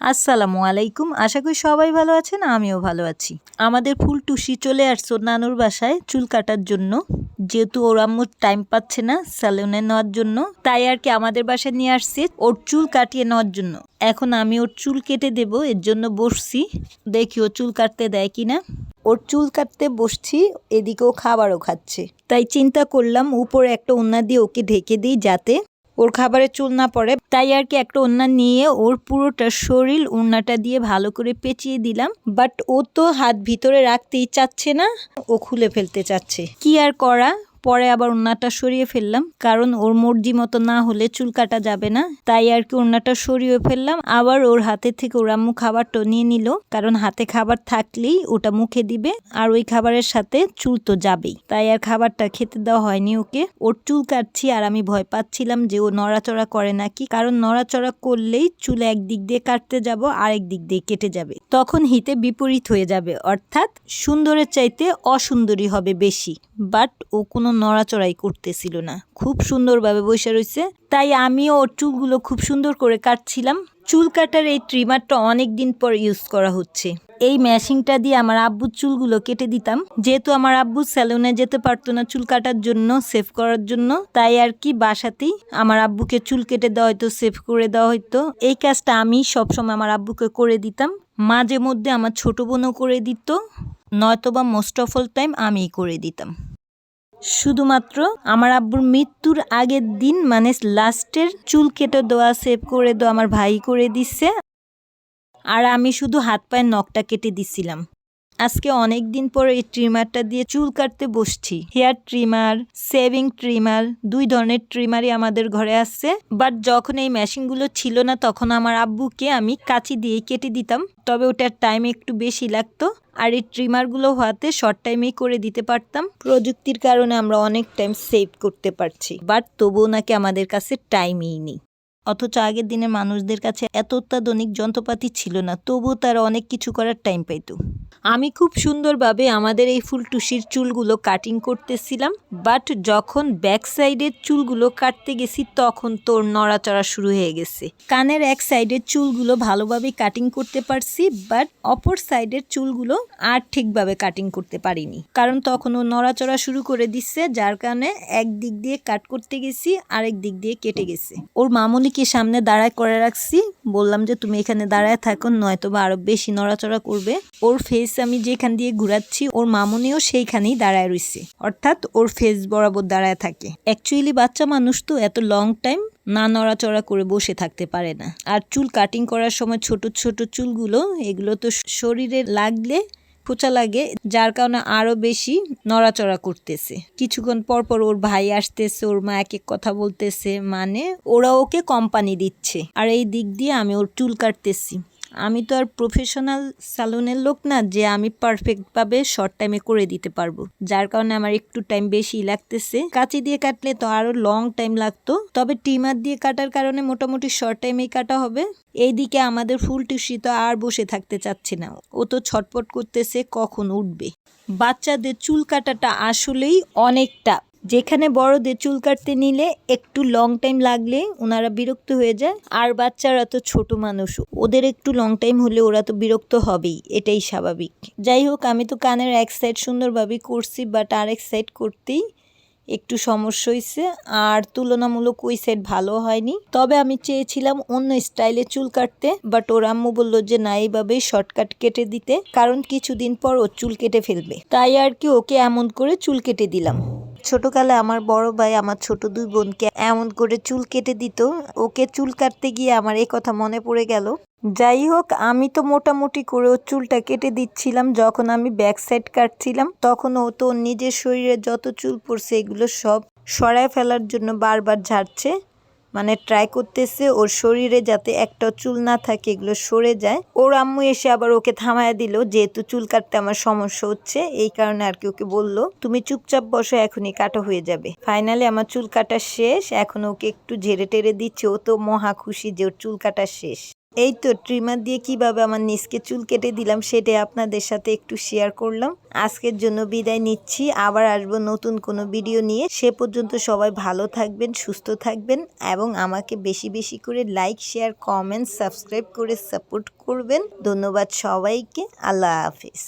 আসসালামু আলাইকুম। আশা করি সবাই ভালো আছেন, আমিও ভালো আছি। আমাদের ফুল টুসি চলে আসছো নানুর বাসায় চুল কাটার জন্য। যেহেতু ওর আম্মু টাইম পাচ্ছে না স্যালুনে নেওয়ার জন্য, তাই আর কি আমাদের বাসায় নিয়ে আসছে ওর চুল কাটিয়ে নেওয়ার জন্য। এখন আমি ওর চুল কেটে দেব, এর জন্য বসছি। দেখি ও চুল কাটতে দেয় কিনা। ওর চুল কাটতে বসছি এদিকেও খাবারও খাচ্ছে। তাই চিন্তা করলাম, উপরে একটা ওন্না দিয়ে ওকে ঢেকে দিই যাতে ওর খাবারে চুল না পড়ে, তাই আর কি একটা ওড়না নিয়ে ওর পুরোটা শরীর ওড়নাটা দিয়ে ভালো করে পেঁচিয়ে দিলাম। বাট ও তো হাত ভিতরে রাখতেই চাচ্ছে না, ও খুলে ফেলতে চাচ্ছে। কি আর করা? পরে আবার ওড়নাটা সরিয়ে ফেললাম, কারণ ওর মর্জি মতো না হলে চুল কাটা যাবে না। তাই আর কি ওড়নাটা সরিয়ে ফেললাম, আবার ওর হাতে থেকে ওর আম্মু খাবারটা নিয়ে নিল, কারণ হাতে খাবার থাকলেই ওটা মুখে দিবে, আর ওই খাবারের সাথে চুল তো যাবেই। তাই আর খাবারটা খেতে দেওয়া হয়নি ওকে। ওর চুল কাটছি আর আমি ভয় পাচ্ছিলাম যে ও নড়াচড়া করে নাকি, কারণ নড়াচড়া করলেই চুল একদিক দিয়ে কাটতে যাব, আরেক দিক দিয়ে কেটে যাবে। তখন হিতে বিপরীত হয়ে যাবে, অর্থাৎ সুন্দরের চাইতে অসুন্দরী হবে বেশি। বাট ও কোনো নড়াচড়াই করতেছিল না। খুব সুন্দরভাবে বসে রয়েছে তাই আমিও ওর চুলগুলো খুব সুন্দর করে কাটছিলাম। চুল কাটার এই ট্রিমারটা অনেক দিন পর ইউজ করা হচ্ছে। এই ম্যাশিংটা দিয়ে আমার আব্বুর চুলগুলো কেটে দিতাম। যেহেতু আমার আব্বু স্যালুনে যেতে পারতো না চুল কাটার জন্য সেভ করার জন্য, তাই আর কি বাসাতেই আমার আব্বুকে চুল কেটে দেওয়া হয়তো সেভ করে দেওয়া হয়তো এই কাজটা আমি সবসময় আমার আব্বুকে করে দিতাম। মাঝে মধ্যে আমার ছোট বোনও করে দিত। নয়তোবা মোস্ট অফ অল টাইম আমিই করে দিতাম। শুধুমাত্র আমার আব্বুর মৃত্যুর আগের দিন মানে লাস্টের চুল কেটে দেওয়া, সেভ করে দেওয়া আমার ভাই করে দিচ্ছে আর আমি শুধু হাত পায়ের নখটা কেটে দিছিলাম। আজকে অনেক দিন পর এই ট্রিমারটা দিয়ে চুল কাটতে বসছি। হেয়ার ট্রিমার সেভিং ট্রিমার দুই ধরনের ট্রিমারই আমাদের ঘরে আসছে বাট যখন এই মেশিনগুলো ছিল না, তখন আমার আব্বুকে আমি কাঁচি দিয়ে কেটে দিতাম। তবে ওটার টাইম একটু বেশি লাগতো। আর এই ট্রিমারগুলো হওয়াতে শর্ট টাইমেই করে দিতে পারতাম। প্রযুক্তির কারণে আমরা অনেক টাইম সেভ করতে পারছি। বাট তবুও নাকি আমাদের কাছে টাইমই নেই। অথচ আগের দিনে মানুষদের কাছে এত অত্যাধুনিক যন্ত্রপাতি ছিল না। তবুও তারা অনেক কিছু করার টাইম পাইতো। আমি খুব সুন্দরভাবে আমাদের এই ফুলটুসির চুলগুলো কাটিং করতেছিলাম বাট যখন ব্যাক সাইডের চুলগুলো কাটতে গেছি, তখন তোর নড়াচড়া শুরু হয়ে গেছে। কানের এক সাইডের চুলগুলো ভালোভাবে কাটিং করতে পারছি বাট অপর সাইডের চুলগুলো আর ঠিকভাবে কাটিং করতে পারিনি। কারণ তখন ও নড়াচড়া শুরু করে দিচ্ছে, যার কারণে এক দিক দিয়ে কাট করতে গেছি, আরেক দিক দিয়ে কেটে গেছে। ওর মামুনিকে সামনে দাঁড়ায় করে রাখছি, বললাম যে, তুমি এখানে দাঁড়ায় থাকো নয়তো বা আরও বেশি নড়াচড়া করবে। ওর ফেস আমি যেখান দিয়ে ঘুরাচ্ছি, ওর মামুনিও সেইখানেই দাঁড়ায় রইছে। অর্থাৎ ওর ফেস বরাবর দাঁড়ায় থাকে। অ্যাকচুয়ালি বাচ্চা মানুষ তো এত লং টাইম না নড়াচড়া করে বসে থাকতে পারে না। আর চুল কাটিং করার সময় ছোট ছোট চুলগুলো, এগুলো তো শরীরে লাগলে খোঁচা লাগে, যার কারণে আরও বেশি নড়াচড়া করতেছে। কিছুক্ষণ পর পর ওর ভাই আসতেছে, ওর মা এক এক কথা বলতেছে মানে ওরা ওকে কোম্পানি দিচ্ছে। আর এই দিক দিয়ে আমি ওর চুল কাটতেছি। আমি তো আর প্রফেশনাল স্যালুনের লোক না যে আমি পারফেক্টভাবে শর্ট টাইমে করে দিতে পারব। যার কারণে আমার একটু টাইম বেশি লাগতেছে। কাঁচি দিয়ে কাটলে তো আরও লং টাইম লাগতো। তবে টিমার দিয়ে কাটার কারণে মোটামুটি শর্ট টাইমেই কাটা হবে। এইদিকে আমাদের ফুল টুসি তো আর বসে থাকতে চাচ্ছে না। ও তো ছটপট করতেছে কখন উঠবে। বাচ্চাদের চুল কাটাটা আসলেই অনেকটা যেখানে বড়দের চুল কাটতে নিলে একটু লং টাইম লাগলে ওনারা বিরক্ত হয়ে যায় আর বাচ্চারা তো ছোট মানুষ, ওদের একটু লং টাইম হলে ওরা তো বিরক্ত হবেই, এটাই স্বাভাবিক। যাই হোক, আমি তো কানের এক সাইড সুন্দরভাবে করছি বাট আর এক সাইড করতেই একটু সমস্যা হয়েছে আর তুলনামূলক ওই সাইড ভালো হয়নি। তবে আমি চেয়েছিলাম অন্য স্টাইলে চুল কাটতে বাট ওর আম্মু বলল যে না এইভাবেই শর্টকাট কেটে দিতে, কারণ কিছুদিন পর ও চুল কেটে ফেলবে। তাই আর কি ওকে এমন করে চুল কেটে দিলাম। ছোটকালে আমার বড় ভাই আমার ছোট দুই বোনকে এমন করে চুল কেটে দিত। ওকে চুল কাটতে গিয়ে আমার এই কথা মনে পড়ে গেল। যাই হোক, আমি তো মোটামুটি করে ওর চুলটা কেটে দিচ্ছিলাম। যখন আমি ব্যাক সাইড কাটছিলাম, তখন ও তো নিজের শরীরে যত চুল পড়ছে, এগুলো সব সরায় ফেলার জন্য বারবার ঝাড়ছে। মানে ট্রাই করতেছে ওর শরীরে যাতে একটা চুল না থাকে, এগুলো সরে যায়। ওর আম্মু এসে আবার ওকে থামায় দিল, যেহেতু চুল কাটতে আমার সমস্যা হচ্ছে এই কারণে আর কি ওকে বলল, তুমি চুপচাপ বসো, এখনই কাটা হয়ে যাবে। ফাইনালি আমার চুল কাটা শেষ, এখন ওকে একটু ঝেড়ে টেরে দিচ্ছে, ও তো মহা খুশি যে ওর চুল কাটা শেষ। এই তো ট্রিমার দিয়ে কীভাবে আমার নিচকে চুল কেটে দিলাম সেটা আপনাদের সাথে একটু শেয়ার করলাম। আজকের জন্য বিদায় নিচ্ছি। আবার আসব নতুন কোনো ভিডিও নিয়ে। সে পর্যন্ত সবাই ভালো থাকবেন, সুস্থ থাকবেন এবং আমাকে বেশি বেশি করে লাইক শেয়ার কমেন্ট সাবস্ক্রাইব করে সাপোর্ট করবেন। ধন্যবাদ সবাইকে। আল্লাহ হাফিজ।